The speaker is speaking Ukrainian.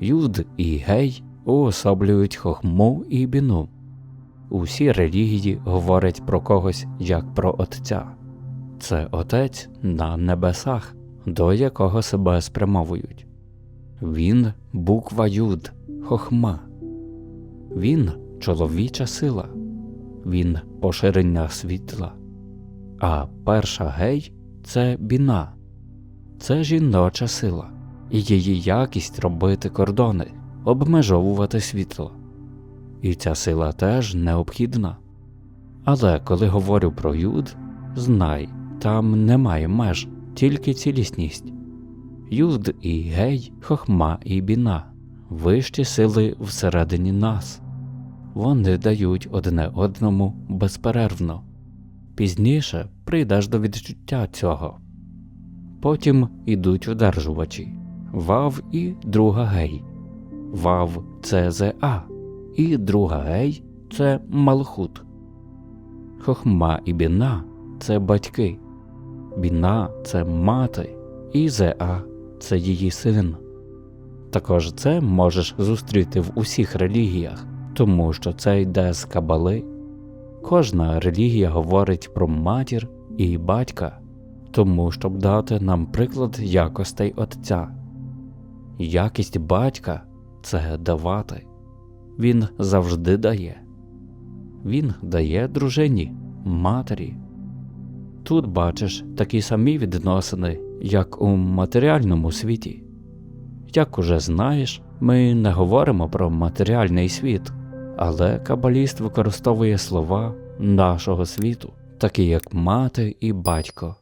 Юд і гей уособлюють хохму і біну. Усі релігії говорять про когось як про Отця. Це Отець на небесах, до якого себе спрямовують. Він буква Юд, хохма. Він чоловіча сила, він поширення світла. А перша гей це біна, це жіноча сила, і її якість робити кордони, обмежовувати світло. І ця сила теж необхідна. Але коли говорю про юд, знай, там немає меж, тільки цілісність. Юд і гей, хохма і біна, вищі сили всередині нас. Вони дають одне одному безперервно. Пізніше прийдеш до відчуття цього. Потім ідуть одержувачі Вав і друга гей. Вав це ЗА, і друга гей це Малхут. Хохма і біна це батьки, біна це мати, і ЗА це її син. Також це можеш зустріти в усіх релігіях, тому що це йде з кабали. Кожна релігія говорить про матір і батька, тому щоб дати нам приклад якостей Отця. Якість батька це давати. Він завжди дає. Він дає дружині, матері. Тут бачиш такі самі відносини, як у матеріальному світі. Як уже знаєш, ми не говоримо про матеріальний світ, але кабаліст використовує слова нашого світу, такі як мати і батько.